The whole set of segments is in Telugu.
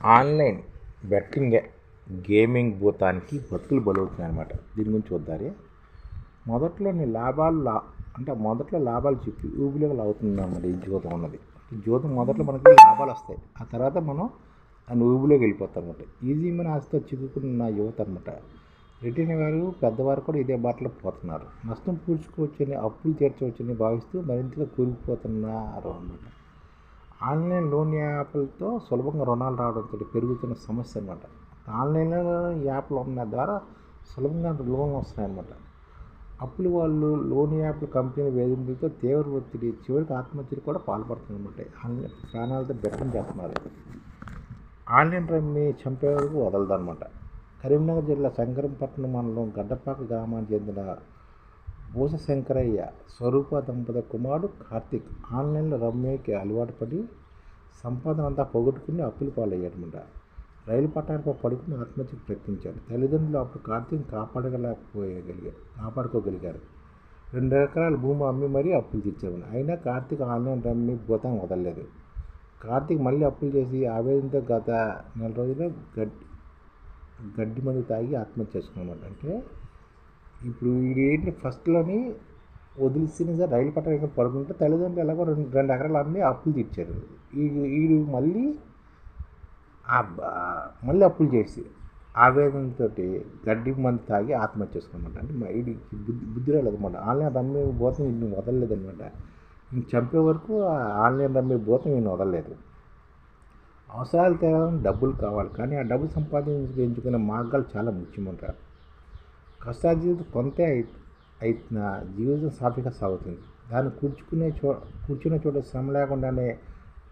ఆన్లైన్ బెట్టింగ్ గేమింగ్ భూతానికి భక్తులు బలవుతున్నాయి అనమాట దీని గురించి చూద్దారి మొదట్లో నీ లాభాలు లా అంటే మొదట్లో లాభాలు చెప్పి ఊబిలోకి అవుతుంది అన్నమాట ఈ జ్యోతం ఉన్నది జ్యోతం మొదట్లో మనకి లాభాలు వస్తాయి. ఆ తర్వాత మనం దాని ఊబిలోకి వెళ్ళిపోతాం అనమాట ఈజీ మన ఆస్తితో చిక్కుకున్న యువత అనమాట రిటైన్ వారు పెద్దవారు కూడా ఇదే బాటలో పోతున్నారు. నష్టం పూడ్చుకోవచ్చని అప్పులు తీర్చవచ్చని భావిస్తూ మరింతగా కూలిపోతున్నారు అన్నమాట. ఆన్లైన్ లోన్ యాప్లతో సులభంగా రుణాలు రావడంతో పెరుగుతున్న సమస్య అనమాట ఆన్లైన్ యాప్లు ఉన్న ద్వారా సులభంగా లోన్లు వస్తున్నాయి అనమాట అప్పులు వాళ్ళు లోన్ యాప్ల కంపెనీల వేధింపులతో తీవ్ర ఒత్తిడి చివరికి ఆత్మహత్యలు కూడా పాల్పడుతుందన్నమాట ఆన్లైన్ ప్రాణాలతో బెట్టం చేస్తున్నారు. ఆన్లైన్ రమ్మి చంపే వరకు వదలదన్నమాట. కరీంనగర్ జిల్లా శంకరంపట్నం మండలం గడ్డపాక గ్రామానికి చెందిన బూస శంకరయ్య స్వరూప దంపత కుమారుడు కార్తీక్ ఆన్లైన్లో రమ్మేకి అలవాటు పడి సంపాదన అంతా పోగొట్టుకుని అప్పులు పాలయ్యాడనమాట. రైలు పట్టాలపై పడుకుని ఆత్మహత్యకు ప్రయత్నించాడు. తల్లిదండ్రులు అప్పుడు కార్తీక్ కాపాడగలేకపోయగలిగారు కాపాడుకోగలిగారు. రెండు ఎకరాల భూమి అమ్మి మరీ అప్పులు తీర్చారు అయినా కార్తీక్ ఆన్లైన్ రమ్మి భూతం వదలలేదు. కార్తీక్ మళ్ళీ అప్పులు చేసి ఆవేదనతో గత నెల రోజులు గడ్డి గడ్డి మందు తాగి ఆత్మహత్య చేసుకున్నమాట అంటే ఇప్పుడు వీడు ఏంటి ఫస్ట్లోని వదిలిసిన సార్ రైలు పట్టాల పడుకుంటే తల్లిదండ్రులు ఎలాగో రెండు రెండు ఎకరాలు అమ్మి అప్పులు తీర్చారు. వీడు మళ్ళీ మళ్ళీ అప్పులు చేసి ఆవేదనతో గడ్డి మందు తాగి ఆత్మహత్య చేసుకున్నమాట. అంటే వీడి వీడికి బుద్ధి బుద్ధి రాలేదన్నమాట ఆన్లైన్ రమ్మే భూతం వీడిని వదలలేదనమాట ఇంక చంపే వరకు ఆ ఆన్లైన్ రమ్మే భూతం వీడిని వదలలేదు. అవసరాలు తేవాలని డబ్బులు కావాలి. కానీ ఆ డబ్బులు సంపాదించుకునే మార్గాలు చాలా ముఖ్యమంటారు కష్టాజీవితం కొంతే అయి అయిన జీవితం సాఫీగా సాగుతుంది. దాన్ని కూర్చుకునే చో కూర్చునే చోట శ్రమ లేకుండానే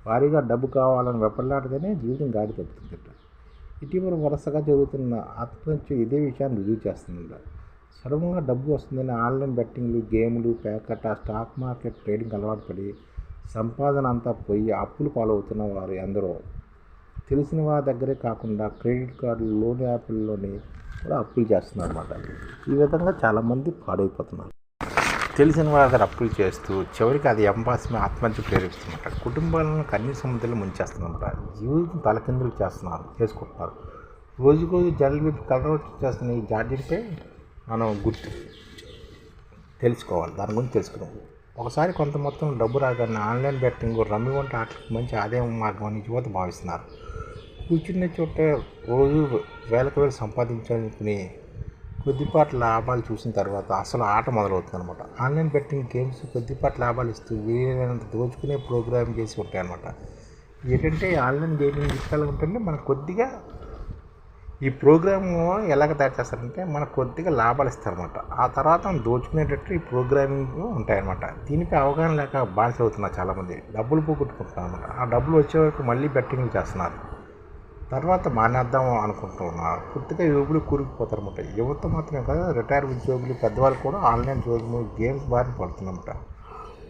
భారీగా డబ్బు కావాలని వెప్పలాడితేనే జీవితం గాడి తప్పుతుందట. ఇటీవల వరుసగా జరుగుతున్న ఆత్మహత్య ఇదే విషయాన్ని రుజువు చేస్తుందట. సులభంగా డబ్బు వస్తుందని ఆన్లైన్ బెట్టింగ్లు గేమ్లు ప్యాకెట్ స్టాక్ మార్కెట్ ట్రేడింగ్ అలవాటు పడి సంపాదన అంతా పోయి అప్పులు పాలవుతున్న వారు ఎందరో తెలిసిన వారి దగ్గరే కాకుండా క్రెడిట్ కార్డులు లోన్ యాప్లలోని కూడా అప్పులు చేస్తున్నారు అనమాట ఈ విధంగా చాలామంది పాడైపోతున్నారు. తెలిసిన వారి దగ్గర అప్పులు చేస్తూ చివరికి అది ఎంబాసి ఆత్మహత్య ప్రేరేపిస్తున్నమాట. కుటుంబాలను కనీస సముద్రంలో ముంచేస్తున్నమాట. జీవితం తలకిందులు చేస్తున్నారు చేసుకుంటున్నారు. రోజు రోజు జల్లి కలర్ చేస్తున్న ఈ జాడ్యంటే మనం గుర్తు తెలుసుకోవాలి. దాని గురించి తెలుసుకున్నాం ఒకసారి కొంత మొత్తం డబ్బు రాగానే ఆన్లైన్ బెట్టింగ్ రమ్మి వంటి ఆటలకు మంచి ఆదాయం మార్గం అని యువత భావిస్తున్నారు. కూర్చున్న చోట రోజు వేలకు వేలు సంపాదించాలనుకుని కొద్దిపాటి లాభాలు చూసిన తర్వాత అసలు ఆట మొదలవుతుంది అనమాట ఆన్లైన్ బెట్టింగ్ గేమ్స్ కొద్దిపాటి లాభాలు ఇస్తూ వీలైనంత దోచుకునే ప్రోగ్రామ్ చేసి ఉంటాయి అనమాట ఏంటంటే ఆన్లైన్ గేమింగ్ తీసుకోవాలంటే మనకు కొద్దిగా ఈ ప్రోగ్రామ్ ఎలాగ తయారు చేస్తారంటే మనకు కొద్దిగా లాభాలు ఇస్తారనమాట ఆ తర్వాత మనం దోచుకునేటట్టు ఈ ప్రోగ్రామింగ్ ఉంటాయన్నమాట. దీనిపై అవగాహన లేక బానిసలు అవుతున్నారు చాలామంది. డబ్బులు పోగొట్టుకుంటున్నారు అనమాట ఆ డబ్బులు వచ్చే వరకు మళ్ళీ బెట్టింగ్లు చేస్తున్నారు. తర్వాత మానేద్దాం అనుకుంటున్నారు పూర్తిగా యువకులు కూరుకుపోతారు అనమాట యువత మాత్రమే కాదు రిటైర్ ఉద్యోగులు పెద్దవాళ్ళు కూడా ఆన్లైన్ జోగులు గేమ్స్ బారిన పడుతున్నమాట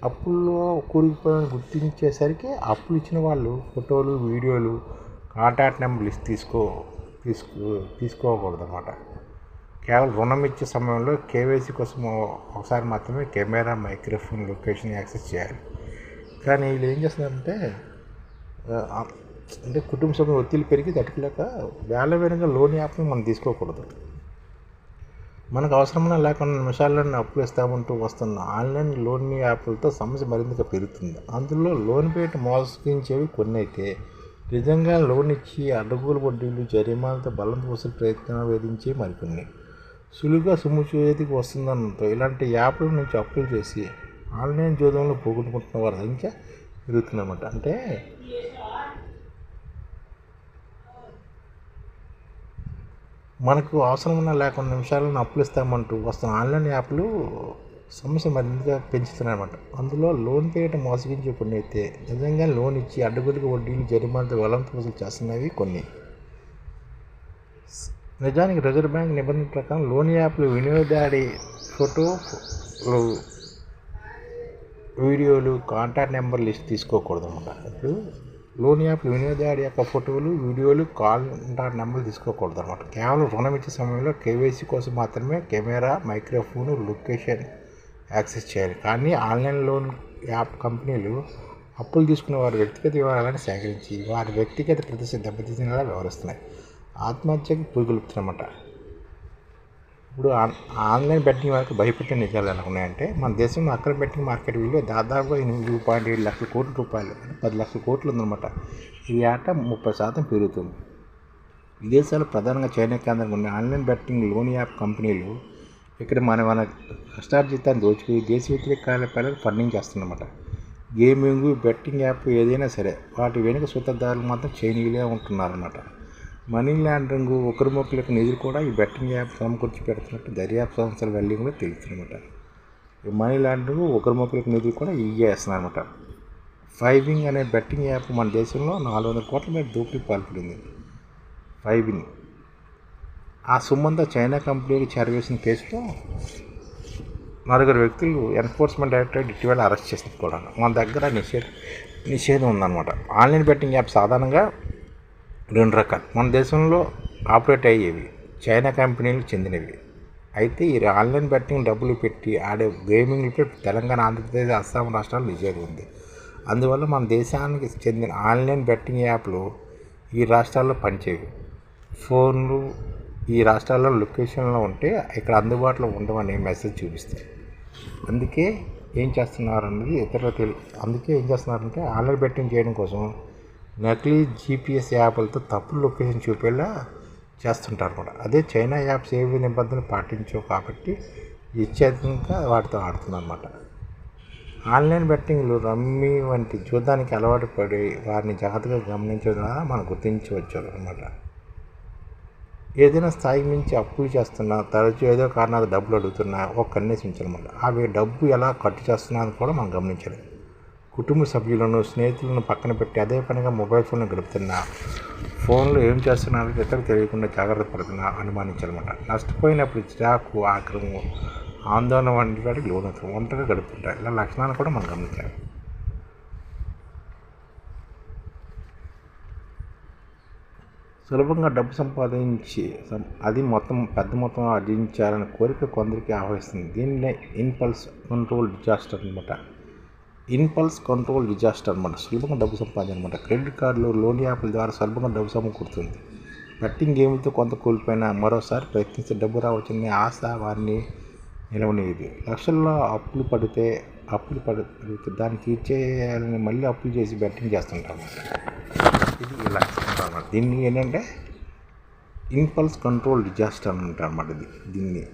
అప్పుల్లో కూరుకుపోయాలని గుర్తించేసరికి అప్పులు ఇచ్చిన వాళ్ళు ఫోటోలు వీడియోలు కాంటాక్ట్ నెంబర్ లిస్ట్ తీసుకో తీసుకో తీసుకోకూడదు అనమాట కేవలం రుణం ఇచ్చే సమయంలో కేవైసీ కోసం ఒకసారి మాత్రమే కెమెరా మైక్రోఫోన్ లొకేషన్ యాక్సెస్ చేయాలి. కానీ వీళ్ళు ఏం చేస్తున్నారంటే అంటే కుటుంబ సభ్యులు ఒత్తిడి పెరిగి తట్టుకోలేక వేల వేరుగా లోన్ యాప్ని మనం తీసుకోకూడదు. మనకు అవసరమైన లేకుండా నిమిషాల్లోనే అప్పులు ఇస్తామంటూ వస్తున్న ఆన్లైన్ లోన్ యాప్లతో సమస్య మరింతగా పెరుగుతుంది. అందులో లోన్ పేట మోసగించేవి కొన్ని అయితే నిజంగా లోన్ ఇచ్చి అడ్డగోలు వడ్డీలు జరిమానాలతో బలం పోసే ప్రయత్నాలు వేధించే మరికొన్ని. సులువుగా సొమ్ము చేతికి వస్తుందనంతో ఇలాంటి యాప్ల నుంచి అప్పులు చేసి ఆన్లైన్ జోదంలో పోగొట్టుకుంటున్న వారి సంఖ్య పెరుగుతుందన్నమాట. అంటే మనకు అవసరమైన లేకుండా నిమిషాలను అప్పులు ఇస్తామంటూ వస్తున్న ఆన్లైన్ యాప్లు సమస్య మరింతగా పెంచుతున్నారన్నమాట. అందులో లోన్ పేరిట మోసగించే కొన్ని అయితే నిజంగా లోన్ ఇచ్చి అడ్డగొడుగు వడ్డీలు జరిమానాలతో వలంత వసూలు చేస్తున్నవి కొన్ని. నిజానికి రిజర్వ్ బ్యాంక్ నిబంధన ప్రకారం లోన్ యాప్లు వినియోగదారి ఫోటోలు వీడియోలు కాంటాక్ట్ నెంబర్ లిస్ట్ తీసుకోకూడదు అనమాట ఇప్పుడు లోన్ యాప్లు వినియోగదారుడి యొక్క ఫోటోలు వీడియోలు కాంటాక్ట్ నెంబర్లు తీసుకోకూడదు అనమాట కేవలం రుణం ఇచ్చే సమయంలో కేవైసీ కోసం మాత్రమే కెమెరా మైక్రోఫోన్ లొకేషన్ యాక్సెస్ చేయాలి. కానీ ఆన్లైన్ లోన్ యాప్ కంపెనీలు అప్పులు తీసుకున్న వారి వ్యక్తిగత వివరాలను సేకరించి వారి వ్యక్తిగత ప్రదర్శన దెబ్బతీసినలా వ్యవహరిస్తున్నాయి. ఆత్మహత్యకి పురుగులుపుతున్నమాట. ఇప్పుడు ఆన్- ఆన్లైన్ బెట్టింగ్ వరకు భయపెట్టే నిజాలు ఎలా ఉన్నాయంటే మన దేశంలో అక్కడ బెట్టింగ్ మార్కెట్ విలువ దాదాపుగా ఎనిమిది పాయింట్ ఏడు లక్షల కోట్ల రూపాయలు అంటే పది లక్షల కోట్లు ఉందన్నమాట. ఈ ఆట ముప్పై శాతం పెరుగుతుంది. విదేశాలు ప్రధానంగా చైనా కేంద్రంగా ఉన్న ఆన్లైన్ బెట్టింగ్ లోన్ యాప్ కంపెనీలు ఇక్కడ మన మన కష్టార్జితాన్ని దోచుకుని దేశ వ్యతిరేక కార్యకలాపాలకు ఫండింగ్ చేస్తున్నమాట గేమింగ్ బెట్టింగ్ యాప్ ఏదైనా సరే వాటి వెనుక సూత్రధారులు మాత్రం చైనీయులే ఉంటున్నారన్నమాట. మనీ లాండరింగ్ ఒకరి మొక్కలకు నిధులు కూడా ఈ బెట్టింగ్ యాప్ సమకూర్చి పెడుతున్నట్టు దర్యాప్తు సంస్థల వెళ్ళి కూడా తెలుస్తుందన్నమాట. ఈ మనీ లాండరింగ్ ఒకరి మొక్కలకు నిధులు కూడా ఇయ్యే అనమాట ఫైవింగ్ అనే బెట్టింగ్ యాప్ మన దేశంలో నాలుగు వందల కోట్ల మీద దోపిడీ పాల్పడింది. ఫైవింగ్ ఆ సొమ్మంతా చైనా కంపెనీకి చేరవేసిన కేసులో నలుగురు వ్యక్తులు ఎన్ఫోర్స్మెంట్ డైరెక్టరేట్ ఇటీవల అరెస్ట్ చేసిన కూడా. మన దగ్గర నిషేధ నిషేధం ఉందన్నమాట. ఆన్లైన్ బెట్టింగ్ యాప్ సాధారణంగా రెండు రకాలు. మన దేశంలో ఆపరేట్ అయ్యేవి చైనా కంపెనీలకు చెందినవి. అయితే ఈ ఆన్లైన్ బెట్టింగ్ డబ్బులు పెట్టి ఆడే గేమింగ్లపై తెలంగాణ ఆంధ్రప్రదేశ్ అస్సాం రాష్ట్రాలు నిషేధం ఉంది. అందువల్ల మన దేశానికి చెందిన ఆన్లైన్ బెట్టింగ్ యాప్లు ఈ రాష్ట్రాల్లో పనిచేయవు. ఫోన్లు ఈ రాష్ట్రాల్లో లొకేషన్లో ఉంటే ఇక్కడ అందుబాటులో ఉండమని మెసేజ్ చూపిస్తారు. అందుకే ఏం చేస్తున్నారు అన్నది ఇతరులు తెలి అందుకే ఏం చేస్తున్నారంటే ఆన్లైన్ బెట్టింగ్ చేయడం కోసం నకిలీ జీపీఎస్ యాప్లతో తప్పుడు లొకేషన్ చూపేలా చేస్తుంటారు కూడా. అదే చైనా యాప్స్ ఏవి నిబంధనలు పాటించవు కాబట్టి ఇచ్చేతంగా వాటితో ఆడుతుందన్నమాట. ఆన్లైన్ బెట్టింగ్లు రమ్మీ వంటి చూడడానికి అలవాటు పడి వారిని జాగ్రత్తగా గమనించడం ద్వారా మనం గుర్తించవచ్చు అనమాట ఏదైనా స్థాయికి మించి అప్పులు చేస్తున్నా తరచూ ఏదో కారణాలు డబ్బులు అడుగుతున్నా ఒక కన్నేసి ఉంచాలన్నమాట అవి డబ్బు ఎలా ఖర్చు చేస్తున్నా అని కూడా మనం గమనించాలి కుటుంబ సభ్యులను స్నేహితులను పక్కన పెట్టి అదే పనిగా మొబైల్ ఫోన్లు గడుపుతున్నా ఫోన్లో ఏం చేస్తున్నారు ఇతరులు తెలియకుండా జాగ్రత్త పడుతున్నా అనుమానించాలన్నమాట నష్టపోయినప్పుడు చిరాకు ఆక్రమం ఆందోళన వంటి వాటికి లోనవుతాం. ఒంటరిగా గడుపుతుంటాయి ఇలా లక్షణాలు కూడా మనం గమనించాలి. సులభంగా డబ్బు సంపాదించి అది మొత్తం పెద్ద మొత్తం ఆర్జించాలనే కోరిక కొందరికి ఆవహిస్తుంది. దీన్నే ఇన్పల్స్ కంట్రోల్ డిజాస్టర్ అనమాట ఇన్పల్స్ కంట్రోల్ డిజాస్టర్ అనమాట సులభంగా డబ్బు సంపాదన అనమాట క్రెడిట్ కార్డులు లోన్ యాప్ల ద్వారా సులభంగా డబ్బు సమకూరుతుంది. బెట్టింగ్ గేమ్లతో కొంత కోల్పోయినా మరోసారి ప్రయత్నిస్తే డబ్బు రావచ్చనే ఆశ వారిని నిలవనేది లక్షల్లో అప్పులు పడితే అప్పులు పడి పడితే దాన్ని తీర్చేయాలని మళ్ళీ అప్పులు చేసి బెట్టింగ్ చేస్తుంటాం ఇది ఇలా అనమాట దీన్ని ఏంటంటే ఇంపల్స్ కంట్రోల్ డిజాస్టర్ అని అంటారు అనమాట ఇది. దీన్ని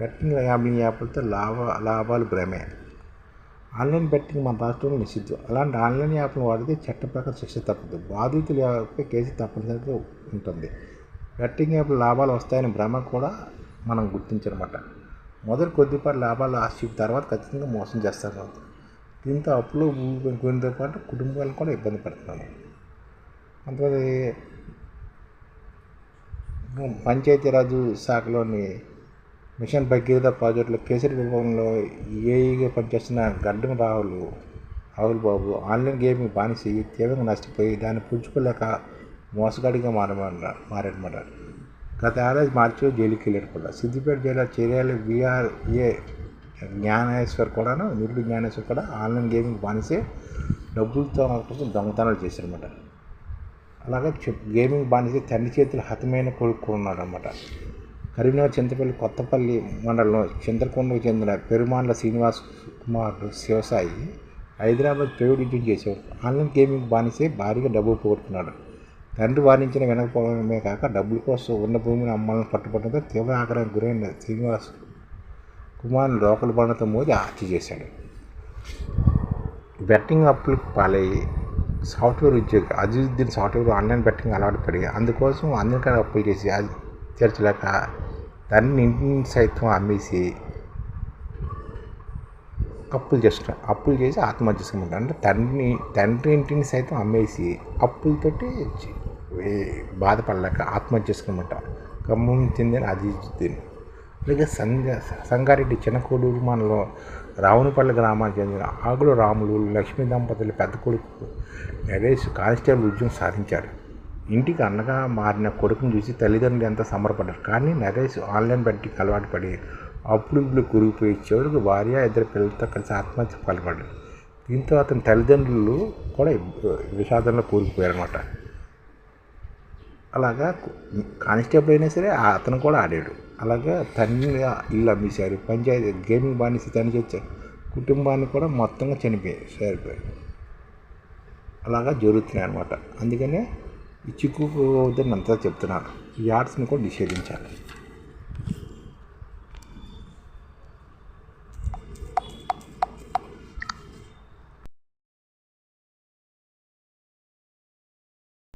బెట్టింగ్ గ్యాంబ్లింగ్ యాప్లతో లాభ లాభాలు భ్రమే. ఆన్లైన్ బెట్టింగ్ మన రాష్ట్రంలో నిషిద్ధం. అలాంటి ఆన్లైన్ యాప్ను వాడితే చట్ట ప్రకారం శిక్ష తప్పదు. బాధితుల యాప్పై కేసు తప్పనిసరిగా ఉంటుంది. బెట్టింగ్ యాప్ లాభాలు వస్తాయని భ్రమ కూడా మనం గుర్తించనమాట మొదటి కొద్దిపాటి లాభాలు ఆశ తర్వాత ఖచ్చితంగా మోసం చేస్తారు దీంతో అప్పులు ఊరితో పాటు కుటుంబాలను కూడా ఇబ్బంది పడుతున్నాము. అంతది పంచాయతీరాజు శాఖలోని మిషన్ భగీరథ ప్రాజెక్టులో కేసరి విభాగంలో ఏఈగా పనిచేస్తున్న గడ్డం రాహుల్ రాహుల్ బాబు ఆన్లైన్ గేమింగ్ బానిసి తీవ్రంగా నష్టపోయి దాన్ని పుంజుకోలేక మోసగాడిగా మారమన్నారు మారాడనమాట గత ఏడాది మార్చిలో జైలుకి వెళ్ళాడు కూడా. Siddipet jail Cheriyal VRA A Gnaneshwar కూడాను నిరుడు జ్ఞానేశ్వర్ కూడా ఆన్లైన్ గేమింగ్ బానిసే డబ్బులతో కోసం దొంగతనాలు చేశారన్నమాట. అలాగే చెప్ గేమింగ్ బానిసే తండ్రి చేతులు హతమైన కోలుకున్నాడు అనమాట కరీంనగర్ చింతపల్లి కొత్తపల్లి మండలంలో చింతకొండకు చెందిన పెరుమాన్ల శ్రీనివాస్ కుమార్ శివసాయి హైదరాబాద్ ప్రైవేట్ ఇంటిని చేసేవాడు. ఆన్లైన్ గేమింగ్ బానిసే భారీగా డబ్బు పోగొట్టుకున్నాడు. తండ్రి వారించిన వినకపోవడమే కాక డబ్బుల కోసం ఉన్న భూమిని అమ్మాలని పట్టుబడంతో తీవ్ర ఆగ్రహానికి గురైన శ్రీనివాస్ కుమార్ని లోకల్ బాణతో మోది హత్య చేశాడు. బెట్టింగ్ అప్పులకు పాలయ్యి సాఫ్ట్వేర్ ఉద్యోగి అజీజుద్దీన్ సాఫ్ట్వేర్ ఆన్లైన్ బెట్టింగ్ అలవాటు పడిగా. అందుకోసం అందరికీ అప్పులు చేసి అది తీర్చలేక దాన్ని ఇంటిని సైతం అమ్మేసి అప్పులు చేసుకున్నాడు అప్పులు చేసి ఆత్మహత్య చేసుకున్నాడు అంటే తండ్రిని తండ్రి ఇంటిని సైతం అమ్మేసి అప్పులతోటి బాధపడలేక ఆత్మహత్య చేసుకున్నమాట ఖమ్మం చెందిన అజీజుద్దీన్ అలాగే సంగ సంగారెడ్డి చిన్నకోడూరు మనలో రావునిపల్లి గ్రామానికి చెందిన ఆగుల రాములు లక్ష్మీ దంపతులు పెద్ద కొడుకు నరేష్ కానిస్టేబుల్ ఉద్యోగం సాధించాడు ఇంటికి అన్నగా మారిన కొడుకుని చూసి తల్లిదండ్రులు ఎంత సంబరపడ్డారు. కానీ నరేష్ ఆన్లైన్ బెట్టింగ్ అలవాటు పడి అప్పుడు ఇప్పుడు కురిగిపోయి చివరికి భార్య ఇద్దరు పిల్లలతో కలిసి ఆత్మహత్య పాల్పడ్డాడు దీంతో అతని తల్లిదండ్రులు కూడా విషాదంలో కూరుకుపోయారనమాట అలాగా కానిస్టేబుల్ అయినా సరే అతను కూడా ఆడాడు. అలాగా తండ్రి ఇల్లు అమ్మేశారు. పంచాయతీ గేమింగ్ బానిస తండ్రి వచ్చారు. కుటుంబాన్ని కూడా మొత్తంగా చనిపోయారు సరిపోయారు అలాగా జరుగుతున్నాయి అనమాట అందుకనే ఈ చిక్కుకోవద్దని అంతా చెప్తున్నాను. ఈ ఆర్ట్స్ని కూడా నిషేధించాలి.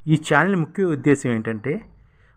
ఈ ఛానల్ ముఖ్య ఉద్దేశం ఏంటంటే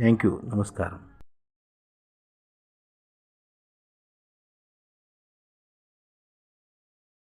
థ్యాంక్ యూ నమస్కారం